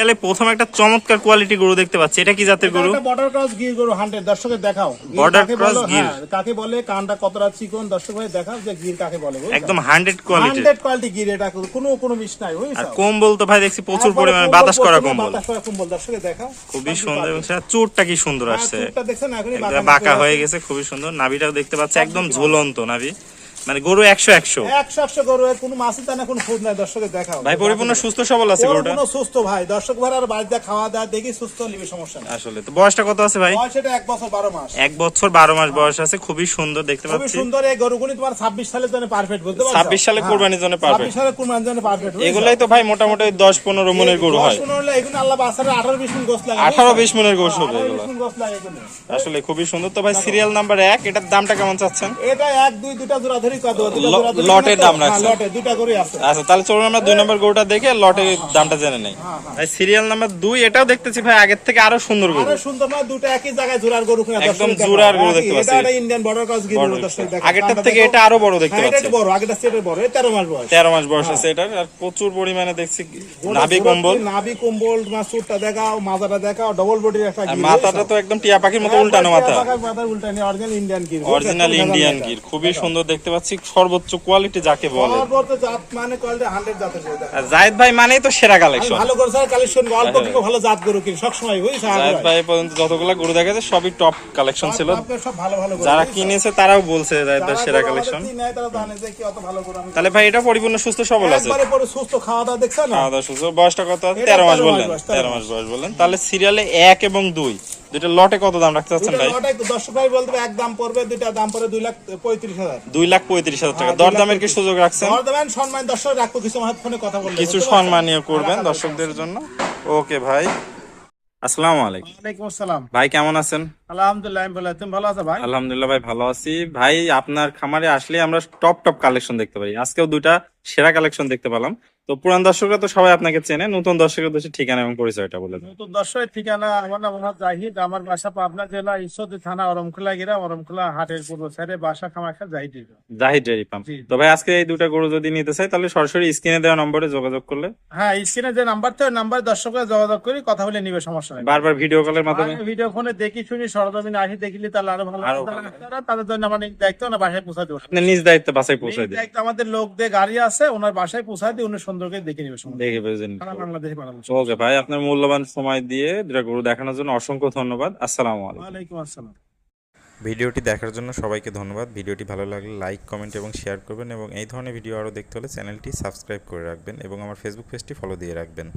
গেলে প্রথম একটা চমৎকার কোয়ালিটি গরু দেখতে পাচ্ছি। এটা কি জাতের গরু? বর্ডার ক্রস গির গরু হান্ড্রেড দর্শকের দেখাও। cross বলে, গির। হ্যাঁ, কাকে বলে? কানটা কতটা চিকন? দর্শক ভাই দেখাও যে গির কাকে বলে একদম hundred quality hundred quality Gir এটা কোনো কোনো মিস নাই আর কম্বল তো ভাই দেখছি প্রচুর পরিমাণে বাতাস করা কম্বল। বাতাস করা কম্বল দর্শকের দেখাও। খুবই সুন্দর এবং সেটা চোরটা কি সুন্দর হ্যাঁ, আসছে। চুটটা দেখছেন একদম বাঁকা হয়ে গেছে খুবই সুন্দর। নাভিটাও দেখতে পাচ্ছি একদম ঝুলন্ত নাভি। মানে গরু একশো একশো। একশো একশো গরু এর কোনো মাসি কোনো খুঁজ নাই দর্শকের ভাই পরিপূর্ণ সুস্থ সবল আছে গরুটা? সুস্থ ভাই দর্শক ভাই আর বাড়িতে খাওয়া দাওয়া দেখি সুস্থ নিবে সমস্যা নেই। আসলে তো বয়সটা কত আছে ভাই? এক বছর বারো মাস। এক বছর বারো মাস বয়স আছে খুবই সুন্দর দেখতে খুবই পাচ্ছি। সুন্দর এই গরুগুলি তোমার ছাব্বিশ সালের জন্য পারফেক্ট বলতে পারছ? 26 সালে হ্যাঁ, কুরবানির জন্য perfect। 26 সালে কুরবানির জন্য পারফেক্ট এগুলাই তো ভাই মোটামুটি দশ পনেরো মনের গরু হয়। এগুলো আল্লাহ বাসারে আঠারো বিশ গোস লাগে আঠারো বিশ মনের গরু হবে এগুলো। আসলে খুবই সুন্দর। তো ভাই সিরিয়াল নাম্বার এক এটার দামটা কেমন চাচ্ছেন? এটা এক দুই দুটা জোড়া লটের দাম হ্যাঁ, আচ্ছা তাহলে চলুন আমরা দুই নম্বর গরুটা দেখে লটের দামটা জেনে নেই। সিরিয়াল নাম্বার দুই এটাও দেখতেছি ভাই আগের থেকে আরও সুন্দর গরু। সুন্দর না দুটো একই জায়গায় জোড়ার গরু একদম জোড়ার গরু দেখতে পাচ্ছি। এটা ইন্ডিয়ান বর্ডার ক্রস গিরি বড় দর্শক দেখো। আগেরটার থেকে এটা আরও বড় দেখতে হ্যাঁ, এটা পাচ্ছি। বড় সেটের বড় মাস বয়স। তেরো মাস বয়স আছে এটার আর প্রচুর পরিমাণে দেখছি নাভি কম্বল। নাভি কম্বল চুটটা দেখাও মাথাটা দেখাও ডবল বডির একটা মাথাটা তো একদম টিয়া পাখির মতো উল্টানো মাথা। উল্টানি original Indian Gir original Indian Gir খুবই সুন্দর দেখতে পাচ্ছি। সর্বোচ্চ কোয়ালিটি যাকে বলে। সর্বোচ্চ জাত মানে কোয়ালিটি হান্ড্রেড জাতের গরু জায়েদ ভাই মানেই তো সেরা কালেকশন ভালো করে স্যার কালেকশন অল্প কিন্তু ভালো জাত গরু কিনি জায়েদ ভাই পর্যন্ত যতগুলো গরু সবই টপ কালেকশন ছিল। সব ভালো ভালো যারা কিনেছে তারাও বলছে জায়েদ ভাই সেরা কালেকশন তারা জানে যে কি অত ভালো গরু আমি- তাহলে ভাই এটা পরিপূর্ণ সুস্থ সবল আছে? একবারে পরে সুস্থ খাওয়া দাওয়া দেখছ না? খাওয়া দাওয়া সুস্থ। বয়সটা কত? এটা তেরো মাস তেরো বললেন বয়স, তেরো তেরো মাস বয়স বললেন। তাহলে সিরিয়ালে এক এবং দুই। দুইটা লটে কত দাম রাখতে চাচ্ছেন ভাই? লটাই দর্শক ভাই বলতে এক দাম পড়বে দুইটা দাম পড়বে দুই লাখ পঁয়ত্রিশ হাজার। দুই লাখ পঁয়ত্রিশ হাজার টাকা। হ্যাঁ, দুই লাখ দরদামের কি সুযোগ রাখছেন? দর সম্মান দর্শক রাখব কিছু আমার ফোনে কথা বললে কিছু সম্মানীয় করবেন দর্শকদের জন্য। ওকে ভাই। আসসালামু আলাইকুম। ওয়ালাইকুম আসসালাম। ভাই কেমন আছেন? আলহামদুলিল্লাহ আমি ভালো আছি। ভালো আছো ভাই? আলহামদুলিল্লাহ ভাই ভালো আছি। ভাই আপনার খামারে আসলে আমরা টপ টপ কালেকশন দেখতে পাই আজকেও দুইটা সেরা কালেকশন দেখতে পেলাম। তো পুরান দর্শকরা তো সবাই আপনাকে চেনে নতুন দর্শকের দেশে ঠিকানা এবং পরিচয়টা বলে নতুন দর্শকের ঠিকানা আমার নাম মোহাম্মদ জাহিদ আমার বাসা পাবনা জেলা ঈশ্বরদী থানা অরমখোলা গিরা অরমখোলা হাটের পূর্ব সাইডে বাসা খামাখা জাহিদ জাহিদ ডেয়ারি পাম্প তো ভাই আজকে এই দুটা গরু যদি নিতে চাই তাহলে সরাসরি স্ক্রিনে দেওয়া নম্বরে যোগাযোগ করলে। হ্যাঁ স্ক্রিনে যে নাম্বার তো নাম্বার দর্শকরা যোগাযোগ করি কথা বলে নিবে সমস্যা নেই। বারবার ভিডিও কলের মাধ্যমে? ভিডিও ফোনে দেখি শুনি সরজমিনে আসি দেখিলে তাহলে আরও ভালো আরও তারা- তারা- তাদের জন্য আমার দায়িত্ব না বাসায় পৌঁছা দেবো। আপনি নিজ দায়িত্বে বাসায় পৌঁছে দিন। দায়িত্ব আমাদের লোক দিয়ে গাড়ি আছে ওনার বাসায় পৌঁছা দিয়ে উনি সুন্দর দেখে নিবে সময় দেখে বুঝেন সারা বাংলাদেশে বানাবো ওকে ভাই আপনার মূল্যবান সময় দিয়ে দুটা গরু দেখানোর জন্য অসংখ্য ধন্যবাদ। আসসালামু আলাইকুম। ওয়ালাইকুম আসসালাম। ভিডিওটি দেখার জন্য সবাইকে ধন্যবাদ। ভিডিওটি ভালো লাগলে লাইক কমেন্ট এবং শেয়ার করবেন এবং এই ধরনের ভিডিও আরও দেখতে হলে চ্যানেলটি সাবস্ক্রাইব করে রাখবেন এবং আমার ফেসবুক পেজটি ফলো দিয়ে রাখবেন।